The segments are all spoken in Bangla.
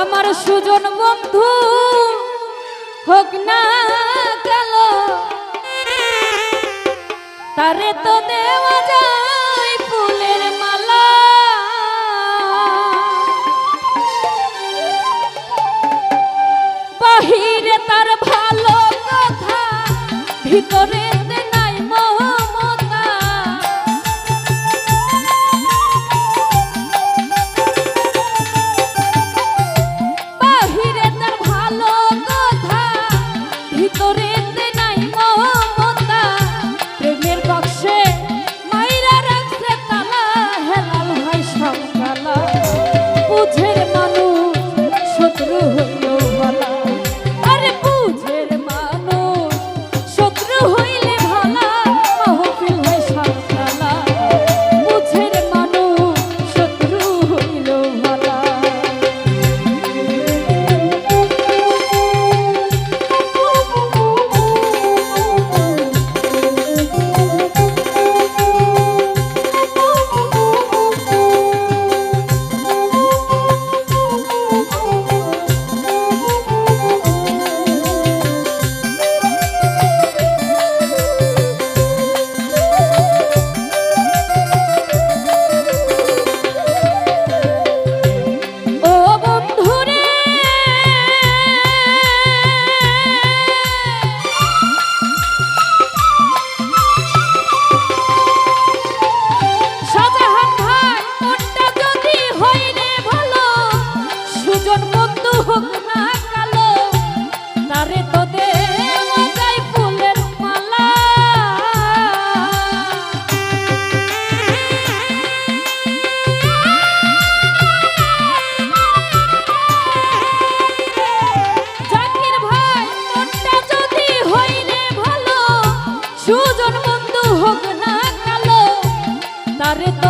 আমার সুজন বন্ধু, হোক না গেল তারে তো দেওয়া যায় ফুলের মালা। বাহিরে তার ভালো কথা, ভিতরে Arre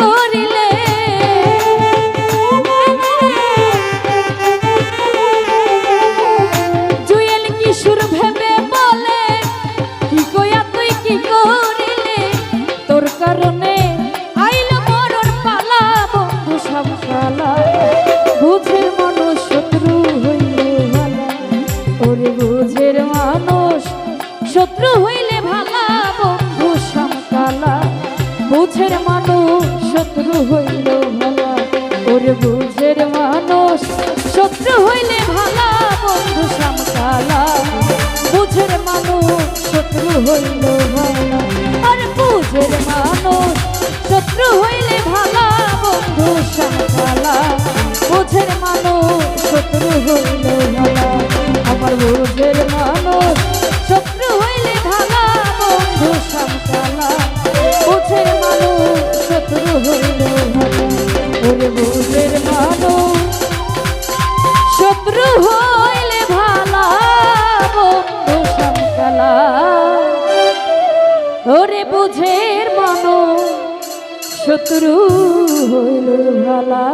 করে কাছের মানুষ শত্রু হইলে ভালা বন্ধু সাকালা বোঝের মানুষ শত্রু হইলে শত্রু হইল ভালা